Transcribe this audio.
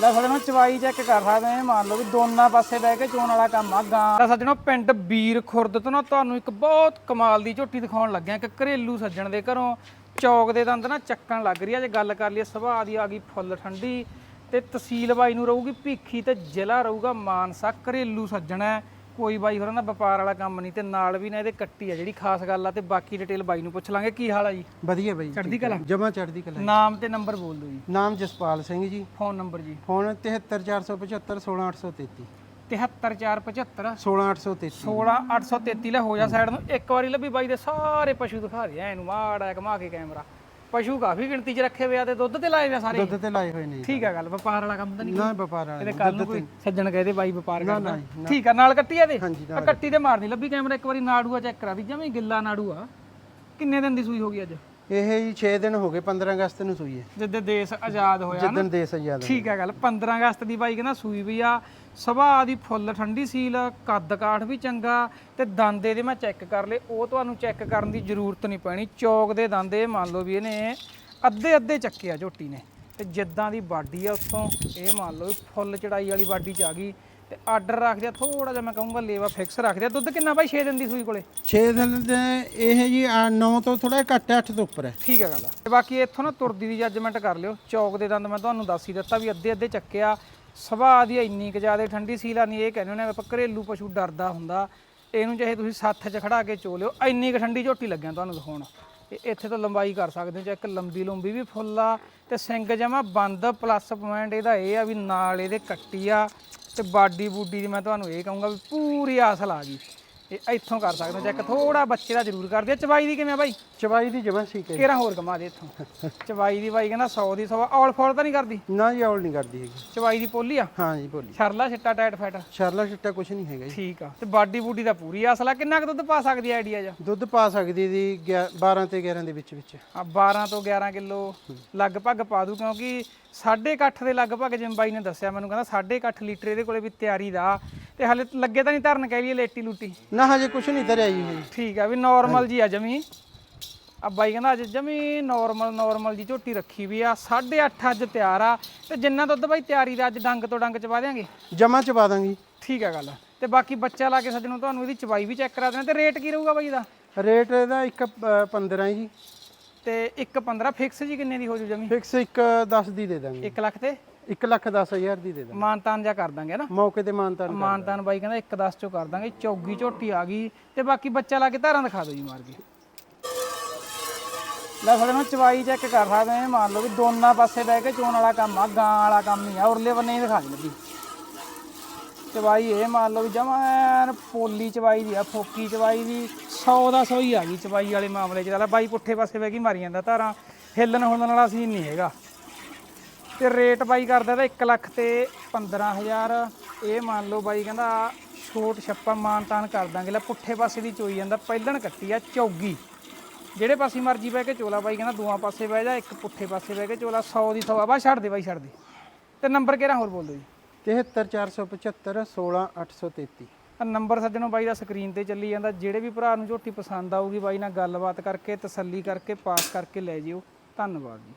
ਲੈ ਸਾਡੇ ਨੂੰ ਚਵਾਈ ਚੈੱਕ ਕਰ ਸਕਦੇ ਆ ਮੰਨ ਲਓ ਵੀ ਦੋਨਾਂ ਪਾਸੇ ਬਹਿ ਕੇ ਚੋਣ ਵਾਲਾ ਕੰਮ ਆ, ਗਾਂ। ਦਾ ਸੱਜਣੋ ਪਿੰਡ ਬੀਰ ਖੁਰਦ ਤੋਂ ਨਾ ਤੁਹਾਨੂੰ ਇੱਕ ਬਹੁਤ ਕਮਾਲ ਦੀ ਝੋਟੀ ਦਿਖਾਉਣ ਲੱਗਿਆ, ਇੱਕ ਘਰੇਲੂ ਸੱਜਣ ਦੇ ਘਰੋਂ ਚੌਕ ਦੇ ਦੰਦ ਨਾ ਚੱਕਣ ਲੱਗ ਰਹੀ ਆ ਜੇ ਗੱਲ ਕਰ ਲਈਏ ਸੁਭਾਅ ਦੀ, ਆ ਗਈ ਫੁੱਲ ਠੰਡੀ ਤੇ ਤਹਿਸੀਲ ਬਾਈ ਨੂੰ ਰਹੂਗੀ ਭੀਖੀ ਤੇ ਜ਼ਿਲ੍ਹਾ ਰਹੂਗਾ ਮਾਨਸਾ, ਘਰੇਲੂ ਸੱਜਣ ਹੈ। ਕੋਈ ਬਾਈ ਹੋਰਾਂ ਦਾ ਵਪਾਰ ਵਾਲਾ ਕੰਮ ਨਹੀਂ ਤੇ ਨਾਲ ਵੀ ਨਾ ਇਹਦੇ ਕੱਟੀ ਆ ਜਿਹੜੀ ਖਾਸ ਗੱਲ ਆ ਤੇ ਬਾਕੀ ਡਿਟੇਲ ਬਾਈ ਨੂੰ ਪੁੱਛ ਲਾਂਗੇ। ਕੀ ਹਾਲ ਆ ਜੀ? ਵਧੀਆ ਬਾਈ ਚੜ੍ਹਦੀ ਕਲਾ? ਜਮਾ ਚੜਦੀ ਕਲਾ ਨਾਮ ਤੇ ਨੰਬਰ ਬੋਲ ਦਿਓ ਜੀ। ਨਾਮ ਜਸਪਾਲ ਸਿੰਘ ਜੀ। ਫੋਨ ਨੰਬਰ ਜੀ। ਫੋਨ 73475 16833 73475 16833 16833 ਲੈ ਹੋ ਜਾ ਸਾਈਡ ਨੂੰ। ਇੱਕ ਵਾਰੀ ਲੱਭੀ ਬਾਈ ਦੇ ਸਾਰੇ ਪਸ਼ੂ ਦਿਖਾ ਦੇ। ਐ ਨੂੰ ਮਾੜਾ ਘਮਾ ਕੇ ਕੈਮਰਾ। ਪਸ਼ੂ ਕਾਫੀ ਗਿਣਤੀ 'ਚ ਰੱਖੇ ਹੋਏ ਆ ਤੇ ਦੁੱਧ ਤੇ ਲਾਏ ਹੋਏ ਸਾਰੇ? ਦੁੱਧ ਤੇ ਲਾਏ ਹੋਏ ਨੇ। ਠੀਕ ਆ ਗੱਲ ਵਪਾਰ ਵਾਲਾ ਕੰਮ ਤਾਂ ਨਹੀਂ ਨਾ ਵਪਾਰ ਵਾਲੇ ਇਹਦੇ ਕੱਲ ਨੂੰ ਕੋਈ ਸੱਜਣ ਕਹਦੇ ਬਾਈ ਵਪਾਰ ਕਰਦਾ ਠੀਕ ਆ ਨਾਲ ਕੱਟੀ ਆ ਦੇ ਹਾਂਜੀ ਆ ਕੱਟੀ। ਤੇ ਮਾਰਨੀ ਲੱਭੀ ਕੈਮਰਾ ਇੱਕ ਵਾਰੀ ਨਾੜੂਆ ਚੈੱਕ ਕਰਾ ਦੀ ਜਵੇਂ ਗਿੱਲਾ ਨਾੜੂਆ। ਕਿੰਨੇ ਦਿਨ ਦੀ ਸੂਈ ਹੋ ਗਈ ਅੱਜ? ਇਹ ਜੀ 6 ਦਿਨ ਹੋ ਗਏ 15 ਅਗਸਤ ਨੂੰ ਸੂਈ ਹੈ। ਜਿੱਦੇ ਦੇਸ਼ ਆਜ਼ਾਦ ਹੋਇਆ ਨਾ। ਜਿੱਦਣ ਦੇਸ਼ ਆਜ਼ਾਦ ਹੋਇਆ। ਠੀਕ ਹੈ ਗੱਲ 15 ਅਗਸਤ ਦੀ ਬਾਈ ਕਹਿੰਦਾ ਸੂਈ ਵੀ ਆ। ਸੁਭਾਅ ਦੀ ਫੁੱਲ ਠੰਡੀ ਸੀਲ ਕੱਦ ਕਾਠ ਵੀ ਚੰਗਾ ਤੇ ਦੰਦੇ ਦੇ ਮੈਂ ਚੈੱਕ ਕਰ ਲਏ ਉਹ ਤੁਹਾਨੂੰ ਚੈੱਕ ਕਰਨ ਦੀ ਜ਼ਰੂਰਤ ਨਹੀਂ ਪੈਣੀ। ਚੌਕ ਦੇ ਦੰਦੇ ਮੰਨ ਲਓ ਵੀ ਇਹਨੇ ਅੱਧੇ ਅੱਧੇ ਚੱਕੇ ਆ ਝੋਟੀ ਨੇ। ਤੇ ਜਿੱਦਾਂ ਦੀ ਬਾਡੀ ਆ ਉੱਤੋਂ ਇਹ ਮੰਨ ਲਓ ਵੀ ਫੁੱਲ ਚੜਾਈ ਵਾਲੀ ਬਾਡੀ ਚ ਆ ਗਈ। ਤੇ ਆਰਡਰ ਰੱਖ ਦਿਆ ਥੋੜਾ ਜਿਹਾ ਮੈਂ ਕਹੂੰਗਾ ਲੇਵਾ ਫਿਕਸ ਰੱਖ ਦਿਆ ਦੁੱਧ ਕਿੰਨਾ ਬਾਈ? 6 ਦਿਨ ਦੀ ਸੂਈ ਕੋਲੇ? 6 ਦਿਨ ਦੇ ਇਹ ਜੀ 9 ਤੋਂ ਥੋੜਾ ਘੱਟ 8 ਤੋਂ ਉੱਪਰ ਹੈ। ਠੀਕ ਹੈ ਗੱਲ। ਤੇ ਬਾਕੀ ਇੱਥੋਂ ਨਾ ਤੁਰਦੀ ਦੀ ਜੱਜਮੈਂਟ ਕਰ ਲਿਓ। ਚੌਕ ਦੇ ਦੰਦ ਮੈਂ ਤੁਹਾਨੂੰ ਦੱਸ ਹੀ ਦਿੱਤਾ ਵੀ ਅੱਧੇ ਅੱਧੇ ਚੱਕਿਆ। ਸੁਭਾਅ ਦੀ ਇੰਨੀ ਕੁ ਜ਼ਿਆਦਾ ਠੰਡੀ ਸੀਲਾ ਨਹੀਂ ਇਹ ਕਹਿੰਦੇ ਨੇ ਆਪਾਂ ਘਰੇਲੂ ਪਸ਼ੂ ਡਰਦਾ ਹੁੰਦਾ। ਇਹਨੂੰ ਚਾਹੇ ਤੁਸੀਂ ਸੱਥ 'ਚ ਖੜਾ ਕੇ ਚੋ ਲਿਓ। ਇੰਨੀ ਕੁ ਠੰਡੀ ਝੋਟੀ ਲੱਗਿਆ ਤੁਹਾਨੂੰ ਦਿਖਾਉਣ। ਇੱਥੇ ਤੋਂ ਲੰਬਾਈ ਕਰ ਸਕਦੇ ਹੋ ਚਾਹੇ ਇੱਕ ਲੰਬੀ ਲੰਬੀ ਵੀ ਫੁੱਲ ਆ। ਤੇ ਸਿੰਘ ਜਮਾ ਬੰਦ ਪਲੱਸ ਪੁਆਇੰਟ ਇਹਦਾ ਇਹ ਆ ਵੀ ਨਾਲ ਇਹਦੇ ਕੱਟੀ ਆ। ਤੇ ਬਾਡੀ ਬੂਡੀ ਦੀ ਮੈਂ ਤੁਹਾਨੂੰ ਇਹ ਕਹੂੰਗਾ ਵੀ ਪੂਰੀ ਆਸ ਲਾ ਗਈ। ਇਹ ਇੱਥੋਂ ਕਰ ਸਕਦੇ ਚੈੱਕ ਥੋੜਾ ਬੱਚੇ ਦਾ ਜ਼ਰੂਰ ਕਰਦੇ ਆ। ਚਵਾਈ ਦੀ ਕਿਵੇਂ ਆ ਬਾਈ? ਚਵਾਈ ਦੀ ਜਮਾ ਠੀਕ ਹੈ ਕਿਹੜਾ ਹੋਰ ਕਮਾ ਦੇ ਇੱਥੋਂ? ਚਵਾਈ ਦੀ ਬਾਈ ਕਹਿੰਦਾ 100 ਦੀ 100 ਔਲ ਫੋਲ ਤਾਂ ਨਹੀਂ ਕਰਦੀ? ਨਾ ਜੀ ਔਲ ਨਹੀਂ ਕਰਦੀ ਹੈਗੀ। ਚਵਾਈ ਦੀ ਪੋਲੀ ਆ? ਹਾਂ ਜੀ ਬੋਲੀ ਛਰਲਾ ਛਿੱਟਾ ਟਾਈਟ ਫੈਟ ਸ਼ਰਲਾ ਛਿੱਟਾ ਕੁਝ ਨਹੀਂ ਹੈਗਾ ਜੀ। ਠੀਕ ਆ। ਤੇ ਬਾਡੀ ਬੂਡੀ ਦਾ ਪੂਰੀ ਅਸਲਾ ਕਿੰਨਾ ਕੁ ਦੁੱਧ ਪਾ ਸਕਦੀ ਆਈਡੀਆ ਜਾ ਦੁੱਧ ਪਾ ਸਕਦੀ ਦੀ 12 ਤੇ 11 ਦੇ ਵਿੱਚ ਵਿੱਚ। ਆ 12 ਤੋਂ 11 ਕਿਲੋ ਲਗਭਗ ਪਾ ਦੂ ਕਿਉਂਕਿ 8.5 ਦੇ ਲਗਭਗ ਜਿਵੇਂ ਬਾਈ ਨੇ ਦੱਸਿਆ ਮੈਨੂੰ ਕਹਿੰਦਾ 8.5 ਲੀਟਰ ਇਹਦੇ ਕੋਲੇ ਵੀ ਤਿਆਰੀ ਦਾ। ਤੇ ਹਲੇ ਲੱਗੇ ਤਾਂ ਨਹੀਂ ਧਰਨ ਕਹਿ ਲਈਏ ਲੇਟੀ ਲੂਟੀ ਨਾ ਹਜੇ ਕੁਝ ਨਹੀਂ ਧਰਿਆ ਜੀ ਹਜੇ। ਠੀਕ ਆ ਵੀ ਨਾਰਮਲ ਜੀ ਆ ਜਮੀ। ਆ ਬਾਈ ਕਹਿੰਦਾ ਅੱਜ ਜਮੀ ਨਾਰਮਲ ਨਾਰਮਲ ਜੀ ਝੋਟੀ ਰੱਖੀ ਵੀ ਆ 8.5 ਅੱਜ ਤਿਆਰ ਆ। ਤੇ ਜਿੰਨਾ ਦੁੱਧ ਬਾਈ ਤਿਆਰੀ ਦਾ ਅੱਜ ਡੰਗ ਤੋਂ ਡੰਗ ਚਵਾ ਦਿਆਂਗੇ? ਜਮਾ ਚਵਾ ਦਾਂਗੀ ਠੀਕ ਆ ਗੱਲ। ਤੇ ਬਾਕੀ ਬੱਚਾ ਲਾ ਕੇ ਸੱਜਣੋਂ ਤੁਹਾਨੂੰ ਇਹਦੀ ਚਵਾਈ ਵੀ ਚੈੱਕ ਕਰਾ ਦੇਣਾ। ਤੇ ਰੇਟ ਕੀ ਰਹੂਗਾ ਬਾਈ ਦਾ? ਰੇਟ ਇਹਦਾ 1 15 ਜੀ। ਤੇ 1.15 ਫਿਕਸ ਜੀ ਕਿੰਨੇ ਦੀ ਹੋ ਜੂ ਜਮੀ? ਫਿਕਸ 1 10 ਦੀ ਦੇ ਦਾਂਗੇ। 1 ਲੱਖ ਤੇ? 1 ਲੱਖ 10 ਹਜ਼ਾਰ ਦੀ ਦੇ ਦਾਂਗੇ। ਮਾਨਤਾਨ ਜਾ ਕਰ ਦਾਂਗੇ ਨਾ। ਮੌਕੇ ਤੇ ਮਾਨਤਾਨ ਮਾਨਤਾਨ ਬਾਈ ਕਹਿੰਦਾ 1.10 ਚੋਂ ਕਰ ਦਾਂਗੇ ਚੌਗੀ ਝੋਟੀ ਆ ਗਈ ਤੇ ਬਾਕੀ ਬੱਚਾ ਲਾ ਕੇ ਧਾਰਾਂ ਦਿਖਾ ਦਿਓ ਜੀ ਮਾਰ ਕੇ। ਲੈ ਸਾਡੇ ਨੂੰ ਚਵਾਈ ਚੈੱਕ ਕਰ ਸਕਦੇ ਆ ਮੰਨ ਲਓ ਵੀ ਦੋਨਾਂ ਪਾਸੇ ਬਹਿ ਕੇ ਚੋਣ ਵਾਲਾ ਕੰਮ ਆ ਗਾਂ ਵਾਲਾ ਕੰਮ ਨਹੀਂ ਆ ਉਰਲੇ ਬੰਨੇ ਹੀ ਦਿਖਾ ਦੇ ਲੱਗੀ ਚਵਾਈ ਇਹ ਮੰਨ ਲਓ ਵੀ ਜਮਾਨ ਪੋਲੀ ਚਵਾਈ ਦੀ ਆ ਫੋਕੀ ਚਵਾਈ ਦੀ 100 ਦਾ 100 ਹੀ ਆ ਗਈ ਚਵਾਈ ਵਾਲੇ ਮਾਮਲੇ 'ਚ। ਲੈ ਬਾਈ ਪੁੱਠੇ ਪਾਸੇ ਬਹਿ ਕੇ ਮਾਰੀ ਜਾਂਦਾ ਧਾਰਾਂ ਹਿੱਲਣ ਹੁਲਣ ਵਾਲਾ ਸੀਨ ਨਹੀਂ ਹੈਗਾ। ਤੇ ਰੇਟ ਬਾਈ ਕਰਦਾ ਤਾਂ 1 ਲੱਖ ਤੇ 15000 ਇਹ ਮੰਨ ਲਓ ਬਾਈ ਕਹਿੰਦਾ ਛੋਟ ਛੱਪਾ ਮਾਨਤਾਨ ਕਰ ਦਾਂਗੇ। ਲੈ ਪੁੱਠੇ ਪਾਸੇ ਦੀ ਚੋਈ ਜਾਂਦਾ ਪਹਿਲਣ ਕੱਟੀ ਆ ਚੌਗੀ। ਜਿਹੜੇ ਪਾਸੇ ਮਰਜ਼ੀ ਬਹਿ ਕੇ ਚੋਲਾ ਬਾਈ ਕਹਿੰਦਾ ਦੋਆਂ ਪਾਸੇ ਬਹਿ ਜਾ ਇੱਕ ਪੁੱਠੇ ਪਾਸੇ ਬਹਿ ਕੇ ਚੋਲਾ 100 ਦੀ 100 ਆ ਬਾ ਛੱਡ ਦੇ ਬਾਈ ਛੱਡ ਦੇ। ਤੇ ਨੰਬਰ ਕਿਹੜਾ ਹੋਰ ਬੋਲ ਦਿਓ ਜੀ 73475 16833 ਆ ਨੰਬਰ ਸੱਜਣੋ ਬਾਈ ਦਾ ਸਕਰੀਨ ਤੇ ਚੱਲੀ ਜਾਂਦਾ। ਜਿਹੜੇ ਵੀ ਭਰਾ ਨੂੰ ਝੋਟੀ ਪਸੰਦ ਆਊਗੀ ਬਾਈ ਨਾਲ ਗੱਲਬਾਤ ਕਰਕੇ ਤਸੱਲੀ ਕਰਕੇ ਪਾਸ ਕਰਕੇ ਲੈ ਜਿਓ। ਧੰਨਵਾਦ ਜੀ।